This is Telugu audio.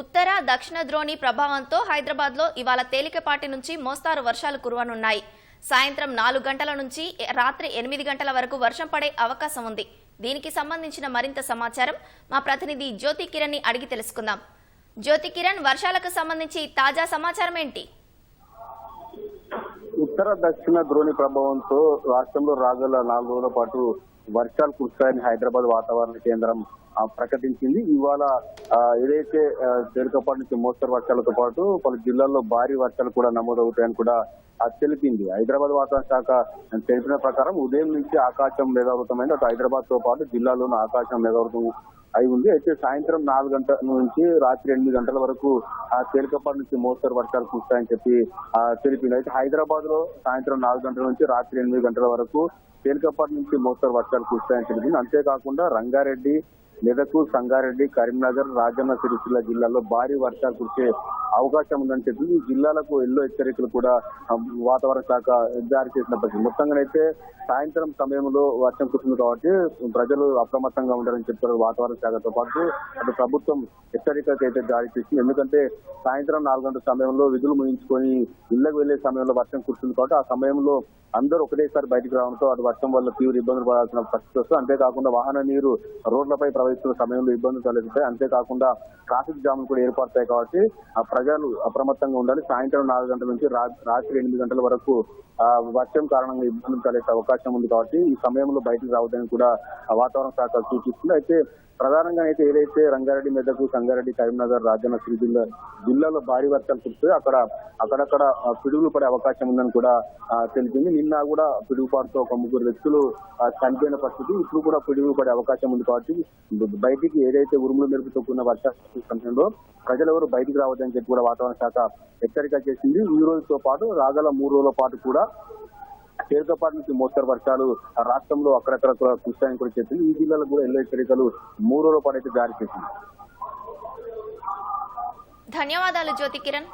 ఉత్తర దక్షిణ ద్రోణి ప్రభావంతో హైదరాబాద్లో ఇవాళ తేలికపాటి నుంచి మోస్తారు వర్షాలు కురవనున్నాయి. సాయంత్రం నాలుగు గంటల నుంచి రాత్రి ఎనిమిది గంటల వరకు వర్షం పడే అవకాశం ఉంది. దీనికి సంబంధించిన మరింత సమాచారం మా ప్రతినిధి జ్యోతి కిరణ్ని అడిగి తెలుసుకుందాం. జ్యోతి కిరణ్ వర్షాలకు సంబంధించి తాజా సమాచారం ఏంటి? ఉత్తర దక్షిణ ద్రోణి ప్రభావంతో రాష్ట్రంలో రాగల నాలుగు రోజుల పాటు వర్షాలు కురుస్తాయని హైదరాబాద్ వాతావరణ కేంద్రం ప్రకటించింది. ఇవాళ ఏదైతే తేలికపాటి నుంచి మోస్తరు వర్షాలతో పాటు పలు జిల్లాల్లో భారీ వర్షాలు కూడా నమోదవుతాయని కూడా అది తెలిపింది. హైదరాబాద్ వాతావరణ శాఖ తెలిపిన ప్రకారం ఉదయం నుంచి ఆకాశం మేఘావృతమైంది. అటు హైదరాబాద్తో పాటు జిల్లాలోనూ ఆకాశం మేఘావృతం అయి ఉంది. అయితే సాయంత్రం నాలుగు గంటల నుంచి రాత్రి ఎనిమిది గంటల వరకు ఆ తేలికపాటి నుంచి మోస్తరు వర్షాలు కురుస్తాయని చెప్పి ఆ, తెలిపింది. అయితే హైదరాబాద్లో సాయంత్రం నాలుగు గంటల నుంచి రాత్రి ఎనిమిది గంటల వరకు తేలికపాటి నుంచి మోస్తరు వర్షాలు కురుస్తాయని తెలిపింది. అంతేకాకుండా రంగారెడ్డి మెదకు సంగారెడ్డి కరీంనగర్ రాజన్న సిరిసిల్ల జిల్లాల్లో భారీ వర్షాలు కురిసే అవకాశం ఉందని చెప్పి ఈ జిల్లాలకు ఎల్లో హెచ్చరికలు కూడా వాతావరణ శాఖ జారీ చేసినప్పటికీ మొత్తంగానైతే సాయంత్రం సమయంలో వర్షం కురుస్తుంది కాబట్టి ప్రజలు అప్రమత్తంగా ఉండాలని చెప్పారు వాతావరణ శాఖతో పాటు. అటు ప్రభుత్వం హెచ్చరికలు అయితే జారీ చేసింది. ఎందుకంటే సాయంత్రం నాలుగు గంటల సమయంలో విధులు ముగించుకొని ఇళ్ళకు వెళ్ళే సమయంలో వర్షం కురుస్తుంది కాబట్టి ఆ సమయంలో అందరూ ఒకటేసారి బయటకు రావడంతో అది వర్షం వల్ల తీవ్ర ఇబ్బందులు పడాల్సిన పరిస్థితి వస్తుంది. అంతేకాకుండా వాహన నీరు రోడ్లపై ప్రవహిస్తున్న సమయంలో ఇబ్బందులు తలెత్తుతాయి. అంతేకాకుండా ట్రాఫిక్ జామ్లు కూడా ఏర్పడతాయి కాబట్టి ఆ ప్రజలు అప్రమత్తంగా ఉండాలి. సాయంత్రం నాలుగు గంటల నుంచి రాత్రి ఎనిమిది గంటల వరకు ఆ వర్షం కారణంగా ఇబ్బందులు కలిగే అవకాశం ఉంది కాబట్టి ఈ సమయంలో బయటకు రావద్దని కూడా వాతావరణ శాఖ సూచిస్తుంది. అయితే ప్రధానంగా అయితే ఏదైతే రంగారెడ్డి మెదకు సంగారెడ్డి కరీంనగర్ రాజన్న సిరిజిల్లా జిల్లాలో భారీ వర్షాలు కురుస్తాయి. అక్కడ అక్కడక్కడ పిడుగులు పడే అవకాశం ఉందని కూడా తెలిసింది తెలిపింది. నిన్న కూడా పిడుగుపాటుతో ఒక ముగ్గురు వ్యక్తులు చనిపోయిన పరిస్థితి. ఇప్పుడు కూడా పిడుగులు పడే అవకాశం ఉంది కాబట్టి బయటికి ఏదైతే ఉరుములు మెరుపుతో కూడిన వర్షాలు సమయంలో ప్రజలెవరు బయటికి రావద్దని చెప్పి కూడా వాతావరణ శాఖ హెచ్చరిక చేసింది. ఈ రోజుతో పాటు రాగల మూడు రోజుల పాటు కూడా తేలికపాటి నుంచి మోస్తరు వర్షాలు రాష్ట్రంలో అక్కడక్కడ కూడా కురుస్తాయని కూడా చెప్పింది. ఈ జిల్లాలో కూడా ఎల్లో హెచ్చరికలు మూడో రూపాయలు అయితే జారీ చేసింది. ధన్యవాదాలు జ్యోతి కిరణ్.